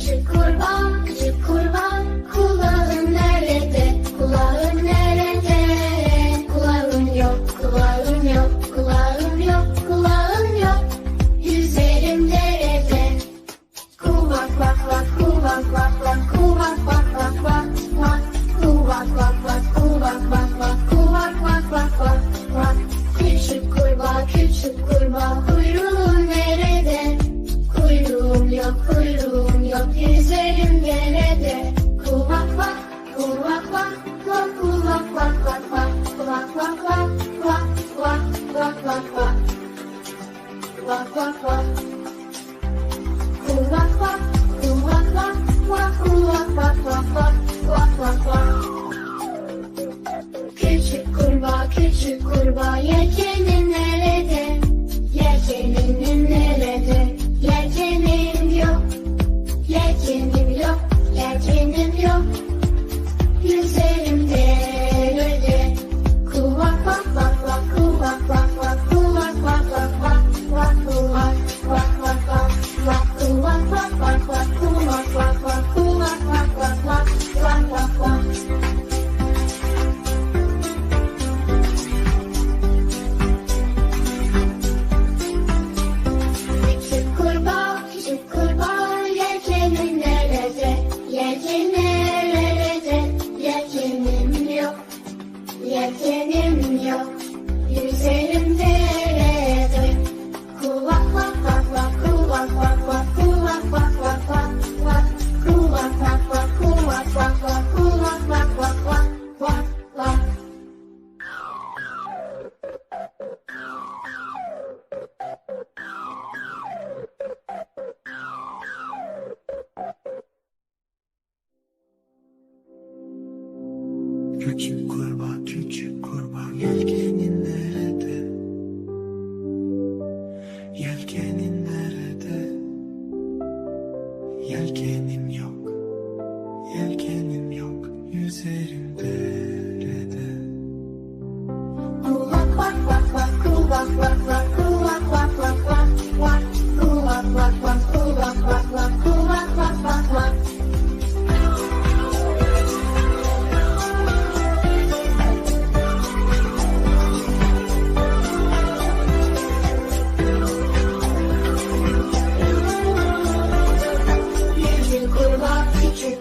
Küçük kurban, küçük kurban, kulağın nerede? Kulağın nerede? Kulağın yok, kulağın yok, kulağın yok, kulağın yok. Yüzerim derede. Kuvak vak vak, kuvak. kulak var. Küçük kurbağa, küçük kurbağa, yelkenin nerede? Yelkenin nerede? Yelkenim yok, yelkenim yok, yelkenim ตัวควักควักควักคู่ควัก Küçük kurban, küçük kurban Yelkenin nerede? Yelkenin nerede? Yelkenim yok Yelkenim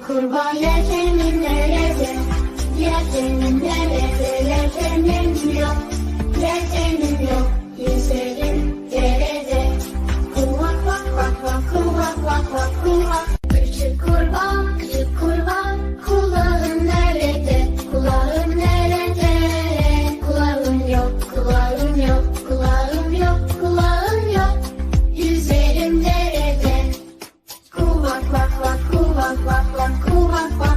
Kurban yerken agua.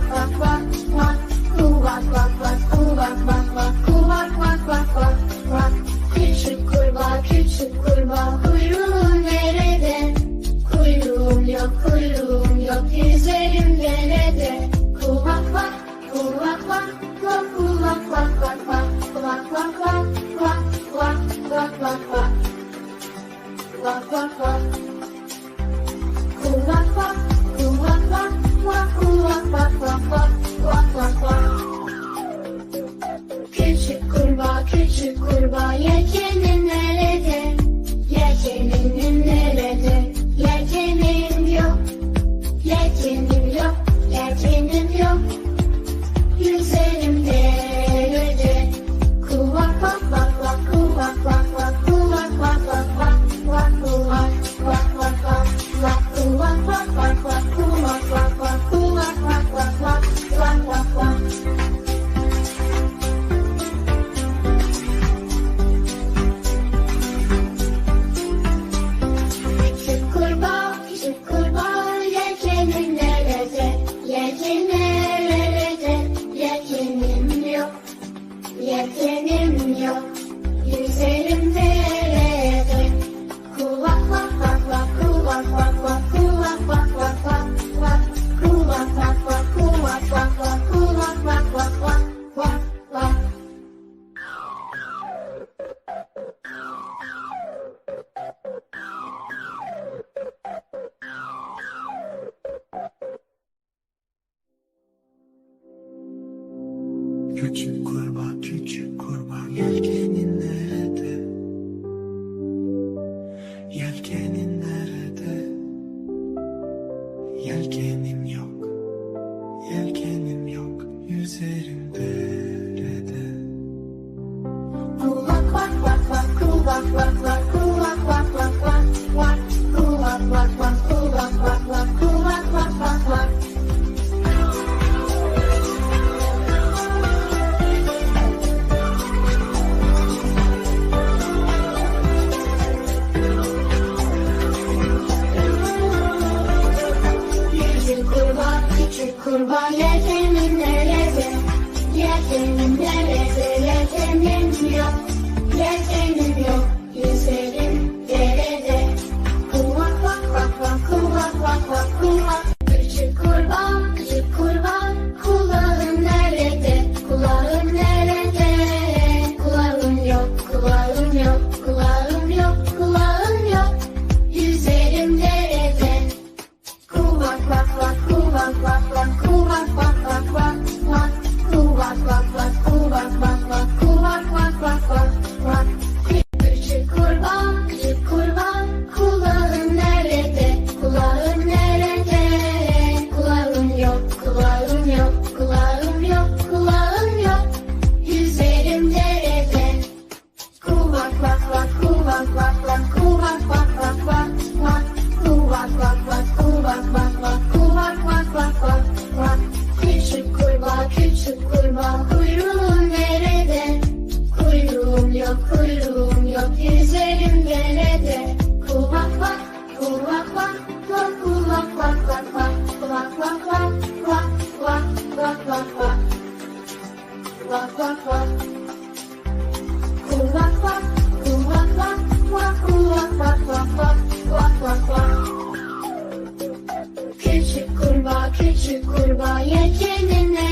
Küçük kurban, küçük kurban Yelkenin nerede? Yelkenin nerede? Yelkenim yok Yelkenim yok Yüzerim derede Kul bak bak bak bak bak bak bak Grande Deus. Küçük kurbağa küçük kurbağa ye kendine.